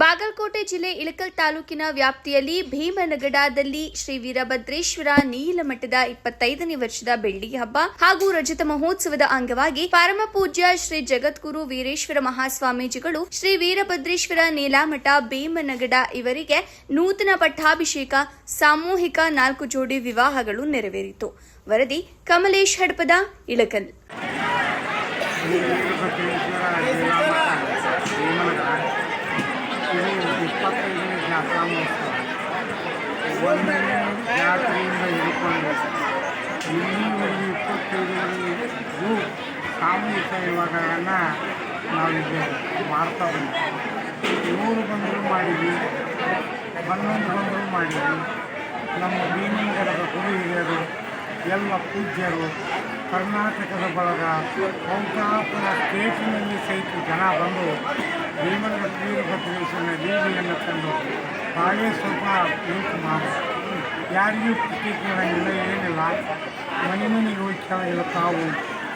ಬಾಗಲಕೋಟೆ ಜಿಲ್ಲೆ ಇಳಕಲ್ ತಾಲೂಕಿನ ವ್ಯಾಪ್ತಿಯಲ್ಲಿ ಭೀಮನಗಡದಲ್ಲಿ ಶ್ರೀ ವೀರಭದ್ರೇಶ್ವರ ನೀಲಮಠದ ಇಪ್ಪತ್ತೈದನೇ ವರ್ಷದ ಬೆಳ್ಳಿ ಹಬ್ಬ ಹಾಗೂ ರಜತ ಮಹೋತ್ಸವದ ಅಂಗವಾಗಿ ಪರಮಪೂಜ್ಯ ಶ್ರೀ ಜಗದ್ಗುರು ವೀರೇಶ್ವರ ಮಹಾಸ್ವಾಮೀಜಿಗಳು ಶ್ರೀ ವೀರಭದ್ರೇಶ್ವರ ನೀಲಾಮಠ ಭೀಮನಗಡ ಇವರಿಗೆ ನೂತನ ಪಟ್ಟಾಭಿಷೇಕ, ಸಾಮೂಹಿಕ ನಾಲ್ಕು ಜೋಡಿ ವಿವಾಹಗಳು ನೆರವೇರಿತು. ವರದಿ ಕಮಲೇಶ್ ಹಡ್ಪದ, ಇಳಕಲ್ ವೀರಭದ್ರೇಶ್ವರ ಜಿಲ್ಲಾಮಠ ಭೀಮನಗರ ಇದು ಇಪ್ಪತ್ತೈದನೇ ಜಾತ್ರಾ ಮಹೋತ್ಸವ ಒಂದನೇ ಜಾತ್ರೆಯಿಂದ ಹಿಡ್ಕೊಂಡು ಇಲ್ಲಿವರೆಗೆ ಇಪ್ಪತ್ತೈದರವರೆಗೂ ಸಾಮೂಹಿಕ ವಿವಾಹಗಳನ್ನು ನಾವಿಲ್ಲಿ ಮಾಡ್ತಾ ಬಂದ್ವಿ ನೂರು ಬಂದರೂ ಮಾಡಿದ್ವಿ ಹನ್ನೊಂದು ಬಂದರೂ ಮಾಡಿದ್ವಿ ನಮ್ಮ ಭೀಮನಗರದ ಗುರು ಹಿರಿಯರು ಎಲ್ಲ ಪೂಜ್ಯರು ಕರ್ನಾಟಕದ ಬಳಗ ಬಹುತಾಪುರ ಸ್ಟೇಟಿನಲ್ಲಿ ಸಹಿತ ಜನ ಬಂದು ಭೀಮನಗರ ವೀರಭದ್ರೇಶ್ವರನ ದೇವಿಯನ್ನು ತಂದು ತಾವೇ ಸ್ವಲ್ಪ ಯೂಸ್ ಮಾಡಿ. ಯಾರಿಗೂ ಕೊಡಂಗಿಲ್ಲ ಏನಿಲ್ಲ. ಮನೆ ಮನೆಗೆ ಹೋಗಿ ಕೆಳಗಿಲ್ಲ ತಾವು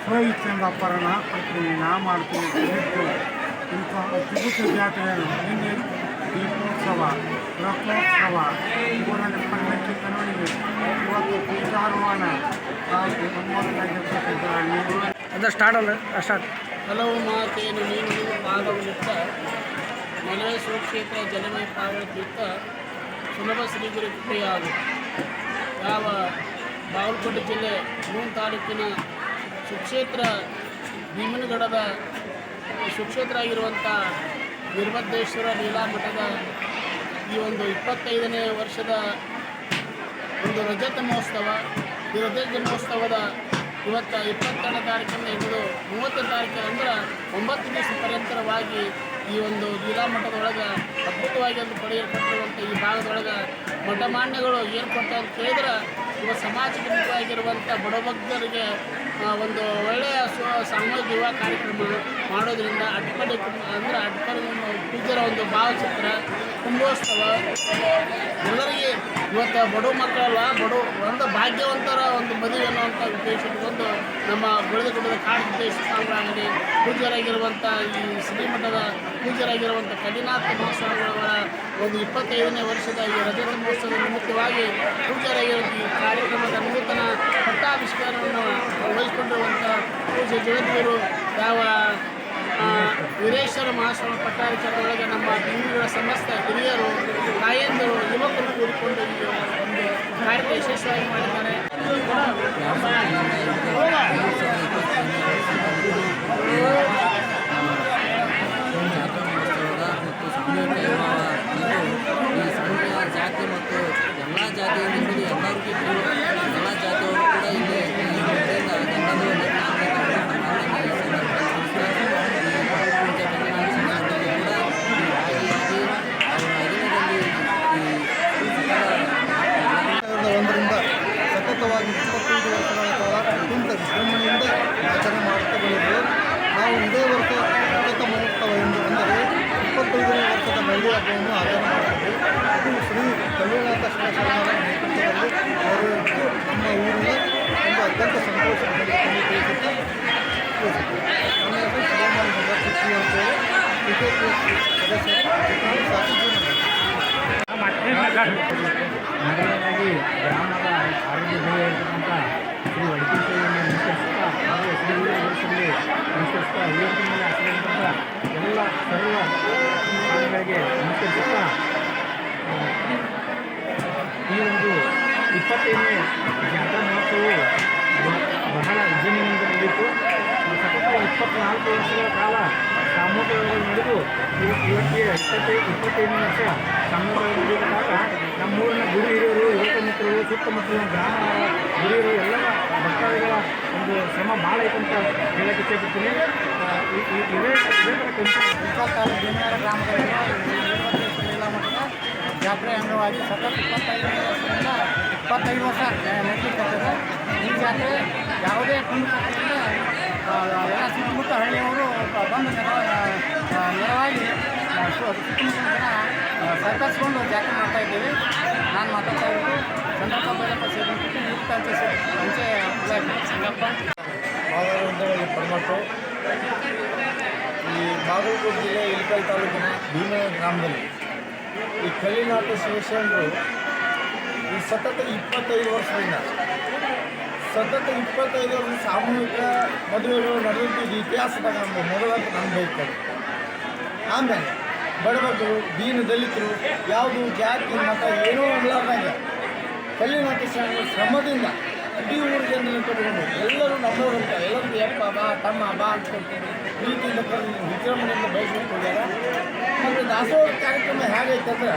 ಸ್ವಇಚ್ಛೆಯಿಂದ ನಾ ಕೊಡ್ತೀನಿ ನಾ ಮಾಡ್ತೀನಿ ಹೇಳಿದ್ದು ಇಂಥ ಅದ್ಭುತ ಜಾತ್ರೆಯನ್ನು ನಿನ್ನೆ ದೀಪೋತ್ಸವ, ರಥೋತ್ಸವ, ಊರನ್ನ ಪಲ್ಲಕ್ಕಿ ಮೆರವಣಿಗೆ ಇವತ್ತು ಹಾಗೂ ಅದು ಸ್ಟಾರ್ಟ್ ಅಲ್ಲ ಸ್ಟಾರ್ಟ್ ಹಲವು ಮಾತೆಯನ್ನು ನೀನು ಪಾದವಿತ್ತ ಮನವೇ ಸುಕ್ಷೇತ್ರ ಜನಮಯ ಪಾವತಿಯುತ್ತ ಸುಲಭ ಶ್ರೀಗುರು ಕೃಪೆಯಾಗು ಯಾವ ಬಾಗಲಕೋಟೆ ಜಿಲ್ಲೆ ಮೂನ್ ತಾಲೂಕಿನ ಸುಕ್ಷೇತ್ರ ಭೀಮನಗಡದ ಸುಕ್ಷೇತ್ರ ಆಗಿರುವಂಥ ನಿರ್ಮದ್ದೇಶ್ವರ ಲೀಲಾ ಮಠದ ಈ ಒಂದು ಇಪ್ಪತ್ತೈದನೇ ವರ್ಷದ ಒಂದು ರಜತ ಮಹೋತ್ಸವ, ಈ ರಜತ ಮಹೋತ್ಸವದ ಇವತ್ತು ಇಪ್ಪತ್ತೆರಡನೇ ತಾರೀಕಿಂದ ಹಿಡಿದು ಮೂವತ್ತನೇ ತಾರೀಕು ಅಂದ್ರೆ ಒಂಬತ್ತು ದಿವಸ ಪರ್ಯಂತರವಾಗಿ ಈ ಒಂದು ಮಠದೊಳಗೆ ಅದ್ಭುತವಾಗಿ ಒಂದು ಪಡೆಯಲ್ಪಟ್ಟಿರುವಂಥ ಈ ಭಾಗದೊಳಗೆ ಮಠಮಾನ್ಯಗಳು ಏನು ಕೊಡ್ತಾರೆ ಅಂತ ಹೇಳಿದ್ರೆ ಇವ ಸಮಾಜದ ಮುಖವಾಗಿರುವಂಥ ಬಡಭಕ್ತರಿಗೆ ಒಂದು ಒಳ್ಳೆಯ ಸಾಮೂಹಿಕ ವಿವಾಹ ಕಾರ್ಯಕ್ರಮ ಮಾಡೋದ್ರಿಂದ ಅಡ್ಕಡೆ ಅಂದ್ರೆ ಅಡ್ಕಡೆ ಪೂಜರ ಒಂದು ಭಾವಚಿತ್ರ ಕುಂಭೋತ್ಸವ. ಎಲ್ಲರಿಗೆ ಇವತ್ತು ಬಡ ಮಕ್ಕಳಲ್ಲ, ಬಡವ ಒಂದು ಭಾಗ್ಯವಂತರ ಒಂದು ಮದುವೆ ಅನ್ನುವಂಥ ಉದ್ದೇಶ ಒಂದು ನಮ್ಮ ಬೆಳೆದುಕೊಂಡ ಕಾಡು ಉದ್ದೇಶ ಸ್ವಾಮಿಗಳಾಗಲಿ ಪೂಜರಾಗಿರುವಂಥ ಈ ಶ್ರೀಮಠದ ಪೂಜರಾಗಿರುವಂಥ ಕಲಿನಾಥ ಮಹಾಸ್ವಾಮಿಗಳವರ ಒಂದು ಇಪ್ಪತ್ತೈದನೇ ವರ್ಷದ ಈ ರಜತ ಮಹೋತ್ಸವದ ನಿಮಿತ್ತವಾಗಿ ಪೂಜರಾಗಿರುವಂಥ ಈ ಕಾರ್ಯಕ್ರಮದ ನೂತನ ಪಟ್ಟಾವಿಷ್ಕಾರವನ್ನು ವಹಿಸಿಕೊಂಡಿರುವಂಥ ಪೂಜೆ ಜಗದ್ಗುರು ಯಾವ ವೀರೇಶ್ವರ ಮಹಾಸ್ವಾಮಿ ಪಟ್ಟಾಭಿಷೇಕದೊಳಗೆ ನಮ್ಮ ಹಿಂದೂಗಳ ಸಮಸ್ತ ಹಿರಿಯರು ತಾಯಿಯಂದರು ಯುವಕರು ಕೂಡಿಕೊಂಡು ಒಂದು ಕಾರ್ಯಕ್ರಮ ಯಶಸ್ವಿಯಾಗಿ ಮಾಡಿದ್ದಾರೆ. ಅತ್ಯಂತ ಸಂತೋಷದಿಂದ ತಿಳಿಸುತ್ತಾ ತಿಳಿಸುತ್ತೆ ನನ್ನ ಹೆಸರು ಸುಬ್ರಹ್ಮಣ್ಯ ಭಗವತಿ ಅಂತೇಳಿ ಬಿಜೆಪಿ ಸದಸ್ಯರು ಚಿತ್ರದುರ್ಗ ಸಾಕು ಮೊದಲನೇದಾಗಿ ಗ್ರಾಮದ ಆರೋಗ್ಯ ಇರತಕ್ಕಂಥ ಶ್ರೀ ವೈದ್ಯಕೀಯನ್ನು ಅನುಸರಿಸುತ್ತಾ ಹಾಗೂ ಶ್ರೀ ವೀರಭದ್ರದಲ್ಲಿ ಅನುಸರಿಸುತ್ತಾ ಇವತ್ತಿನ ಮೇಲೆ ಹಾಕಿದಂಥ ಎಲ್ಲ ಸರ್ವ ಸ್ವಾಮಿಗಳಿಗೆ ಅನುಸರಿಸುತ್ತಾ ಆ, ಈ ಒಂದು ಇಪ್ಪತ್ತೈದನೇ ಜಾತ್ರಾ ಮಹೋತ್ಸವವು ಬ- ಬಹಳ ವಿಜೃಂಭಣೆಯಿಂದ ನಡೆಯಿತು ಸತತ ಇಪ್ಪತ್ನಾಲ್ಕು ವರ್ಷಗಳ ಕಾಲ ಸಾಮೂಹಿಕವಾಗಿ ನಡೆದು ಇವ- ಇವತ್ತಿಗೆ ಇಪ್ಪತ್ತೈದು ಇಪ್ಪತ್ತೈದು ವರ್ಷ ಸಾಮೂಹಿಕವಾಗಿ ನಡೆಯುವಾಗ ನಮ್ಮೂರಿನ ಗುರು ಹಿರಿಯರು, ಯುವಕ ಮಿತ್ರರು ಸುತ್ತಮುತ್ತಲಿನ ಗ್ರಾಮ ಹಿರಿಯರು, ಎಲ್ಲ ಭಕ್ತಾದಿಗಳ ಒಂದು ಶ್ರಮ ಭಾಳ ಐತಂತ ಹೇಳಕ್ಕೆ ಇಚ್ಛೆಪಡ್ತೀನಿ ಈ ಇ- ಇ- ಇದೇ ಇದೇ ಥರ ಜಾತ್ರೆ ಅಂಗವಾಗಿ ಸತತ ಇಪ್ಪತ್ತೈದು ವರ್ಷದಿಂದ ಇಪ್ಪತ್ತೈದು ವರ್ಷ ನಡೆಸಲಿಕ್ಕೆ ಈ ಜಾತ್ರೆ ಆ, ಎಲ್ಲ ಸುತ್ತಮುತ್ತ ಹಳ್ಳಿಯವರು ಬಂದು ನೆರವಾಗಿ ಆ, ಸು- ಜನ ಆ, ಜಾತ್ರೆ ಮಾಡ್ತಾ ಇದ್ದೀವಿ ನಾನು ಮಾತಾಡ್ತಾ ಇರೋದು ಚಂದ್ರಪ್ಪ ಬೈಲಪ್ಪ ಸೇರಿದಂತೆ ಅಂಚೆ ಈ ಬಾಗಲಕೋಟೆ ಜಿಲ್ಲೆ ಇಳಕಲ್ ತಾಲೂಕಿನ ಭೀಮ ಗ್ರಾಮದಲ್ಲಿ ಈ ಕಲ್ಲಿನಾಥ ಶಿವಶರಣರು ಈ ಸತತ ಇಪ್ಪತ್ತೈದು ವರ್ಷದಿಂದ ಸತತ ಇಪ್ಪತ್ತೈದು ವರ್ಷ ಸಾಮೂಹಿಕ ಮದುವೆಗಳು ಇತಿಹಾಸದ ಇತಿಹಾಸದಾಗ ನಮ್ಮದು ಮೊದಲಂತ ನನ್ನ ಬೈತಾರೆ ಆಮೇಲೆ ಬಡಬಗ್ಗರು ದೀನ ದಲಿತರು, ಯಾವುದು ಜಾತಿ, ಮತ ಏನೂ ಇರಲಾರ್ದಂಗೆ ಕಲ್ಲಿನಾಥ ಶರಣರ ಶ್ರಮದಿಂದ ಇಡೀ ಊರು ಜನರನ್ನು ಕಟ್ಕೊಂಡು ಎಲ್ಲರೂ ನಮ್ಮವರಂತ ಎಲ್ಲರೂ ಯಪ್ಪ ಬಾ, ತಮ್ಮ ಬಾ ಅಂತ ಕರ್ಕೊಂಡು ಪ್ರೀತಿಯಿಂದ ಕರೆದು ವಿಜೃಂಭಣೆಯಿಂದ ಬಯಸ್ಕೊಂಡು ಮತ್ತು ದಾಸೋಹ ಕಾರ್ಯಕ್ರಮ ಹೇಗೈತಂದ್ರೆ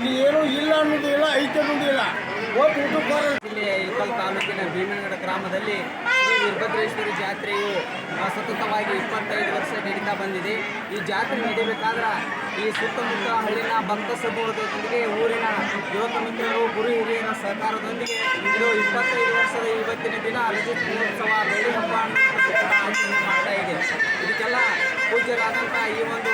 ಇಲ್ಲಿ ಏನೂ ಇಲ್ಲ ಅನ್ನೋದು ಇಲ್ಲ ಐತೆ ಅನ್ನೋದು ಇಲ್ಲ ಊಟಕ್ಕೋರ ತಾಲೂಕಿನ ಭೀಮನಗಡ ಗ್ರಾಮದಲ್ಲಿ ವೀರಭದ್ರೇಶ್ವರಿ ಜಾತ್ರೆಯು ಸತತವಾಗಿ ಇಪ್ಪತ್ತೈದು ವರ್ಷ ನಡೀತಾ ಬಂದಿದೆ. ಈ ಜಾತ್ರೆ ನಡೀಬೇಕಾದ್ರೆ ಈ ಸುತ್ತಮುತ್ತ ಹಳ್ಳಿನ ಭಕ್ತ ಸಮೂಹದೊಂದಿಗೆ ಊರಿನ ಯುವಕ ಮಿತ್ರರು, ಗುರು ಹಿರಿಯರ ಸಹಕಾರದೊಂದಿಗೆ ಇದು ಇಪ್ಪತ್ತೈದು ವರ್ಷದ ಇವತ್ತಿನ ದಿನ ರಜತ್ ಮಹೋತ್ಸವ ಬೆಳ್ಳಿ ಹಬ್ಬ ಆಚರಣೆ ಮಾಡ್ತಾ ಇದೆ. ಇದಕ್ಕೆಲ್ಲ ಪೂಜ್ಯರಾದಂಥ ಈ ಒಂದು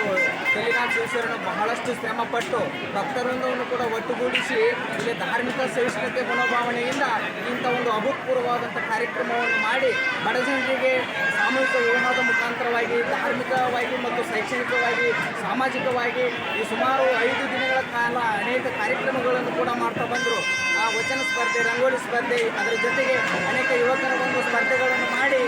ಕಲಿನಾಥ್ ಶಿವಶರಣ ಬಹಳಷ್ಟು ಶ್ರಮಪಟ್ಟು ಭಕ್ತವೃಂದವನ್ನು ಕೂಡ ಒಟ್ಟುಗೂಡಿಸಿ, ಇಲ್ಲಿ ಧಾರ್ಮಿಕ ಸಹಿಷ್ಣುತೆ ಮನೋಭಾವನೆಯಿಂದ ಇಂಥ ಒಂದು ಅಭೂತಪೂರ್ವವಾದಂಥ ಕಾರ್ಯಕ್ರಮವನ್ನು ಮಾಡಿ ಬಡ ಜನರಿಗೆ ಸಾಮೂಹಿಕ ವಿವಾಹದ ಮುಖಾಂತರವಾಗಿ, ಧಾರ್ಮಿಕವಾಗಿ ಮತ್ತು ಶೈಕ್ಷಣಿಕವಾಗಿ, ಸಾಮಾಜಿಕವಾಗಿ ಈ ಸುಮಾರು ಐದು ದಿನಗಳ ಕಾಲ ಅನೇಕ ಕಾರ್ಯಕ್ರಮಗಳನ್ನು ಕೂಡ ಮಾಡ್ತಾ ಬಂದರು. ಆ ವಚನ ಸ್ಪರ್ಧೆ, ರಂಗೋಲಿ ಸ್ಪರ್ಧೆ, ಅದರ ಜೊತೆಗೆ ಅನೇಕ ಯುವಕರ ಒಂದು ಸ್ಪರ್ಧೆಗಳನ್ನು ಮಾಡಿ